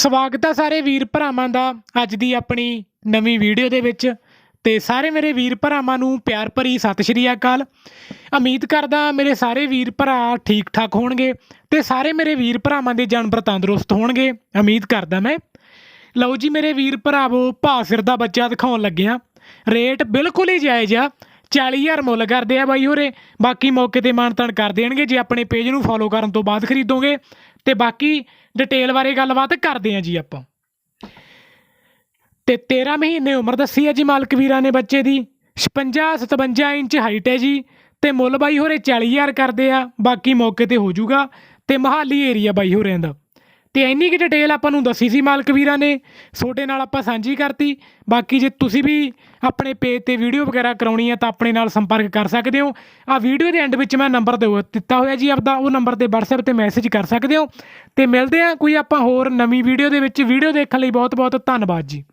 ਸਵਾਗਤ ਹੈ ਸਾਰੇ ਵੀਰ ਭਰਾਵਾਂ ਦਾ ਅੱਜ ਦੀ ਆਪਣੀ ਨਵੀਂ ਵੀਡੀਓ ਦੇ ਵਿੱਚ। ਤੇ ਸਾਰੇ ਮੇਰੇ ਵੀਰ ਭਰਾਵਾਂ ਨੂੰ ਪਿਆਰ ਭਰੀ ਸਤਿ ਸ਼੍ਰੀ ਅਕਾਲ। ਉਮੀਦ ਕਰਦਾ ਮੇਰੇ ਸਾਰੇ ਵੀਰ ਭਰਾ ਠੀਕ ਠਾਕ ਹੋਣਗੇ ਤੇ ਸਾਰੇ ਮੇਰੇ ਵੀਰ ਭਰਾਵਾਂ ਦੇ ਜਾਨਵਰ ਤੰਦਰੁਸਤ ਹੋਣਗੇ। ਉਮੀਦ ਕਰਦਾ ਮੈਂ। ਲਓ ਜੀ ਮੇਰੇ ਵੀਰ ਭਰਾਵੋ ਭਾ ਸਿਰ ਦਾ ਬੱਚਾ ਦਿਖਾਉਣ ਲੱਗਿਆ। ਰੇਟ ਬਿਲਕੁਲ ਹੀ ਜਾਇਜ਼ ਆ। 40000 ਮੁੱਲ ਕਰਦੇ ਆ ਬਾਈ ਹੋਰੇ। ਬਾਕੀ ਮੌਕੇ ਤੇ ਮਾਨਤਨ ਕਰ ਦੇਣਗੇ। ਜੇ ਆਪਣੇ ਪੇਜ ਨੂੰ ਫੋਲੋ ਕਰਨ ਤੋਂ ਬਾਅਦ ਖਰੀਦੋਗੇ। ਤੇ ਬਾਕੀ ਡਿਟੇਲ ਬਾਰੇ ਗੱਲਬਾਤ ਕਰਦੇ ਆ ਜੀ ਆਪਾਂ। ਤੇ 13 ਮਹੀਨੇ ਉਮਰ ਦੱਸੀ ਹੈ ਜੀ ਮਾਲਕ ਵੀਰਾਂ ਨੇ ਬੱਚੇ ਦੀ। 56 57 ਇੰਚ ਹਾਈਟ ਹੈ ਜੀ। ਤੇ ਮੁੱਲ ਬਾਈ ਹੋਰੇ 40000 ਕਰਦੇ ਆ। ਬਾਕੀ ਮੌਕੇ ਤੇ ਹੋ ਜਾਊਗਾ। ਤੇ ਮਹਾਲੀ ਏਰੀਆ ਬਾਈ ਹੋਰਿਆਂ ਦਾ। ਤੇ ਇੰਨੀ ਕਿ ਡਿਟੇਲ ਆਪਾਂ ਨੂੰ ਦੱਸੀ ਸੀ ਮਾਲਕ ਵੀਰਾਂ ਨੇ ਛੋਟੇ ਨਾਲ ਆਪਾਂ ਸਾਂਝੀ ਕਰਤੀ। ਬਾਕੀ ਜੇ ਤੁਸੀਂ ਵੀ ਆਪਣੇ ਪੇਜ ਤੇ ਵੀਡੀਓ ਵਗੈਰਾ ਕਰਾਉਣੀ ਹੈ ਤਾਂ ਆਪਣੇ ਨਾਲ ਸੰਪਰਕ ਕਰ ਸਕਦੇ ਹੋ। ਆ ਵੀਡੀਓ ਦੇ ਐਂਡ ਵਿੱਚ ਮੈਂ ਨੰਬਰ ਦੇ ਦਿੱਤਾ ਹੋਇਆ ਜੀ ਆਪਦਾ, ਉਹ ਨੰਬਰ ਤੇ WhatsApp ਤੇ ਮੈਸੇਜ ਕਰ ਸਕਦੇ ਹੋ। ਤੇ ਮਿਲਦੇ ਆ ਕੋਈ ਆਪਾਂ ਹੋਰ ਨਵੀਂ ਵੀਡੀਓ ਦੇ ਵਿੱਚ। ਵੀਡੀਓ ਦੇਖਣ ਲਈ ਬਹੁਤ ਬਹੁਤ ਧੰਨਵਾਦ ਜੀ।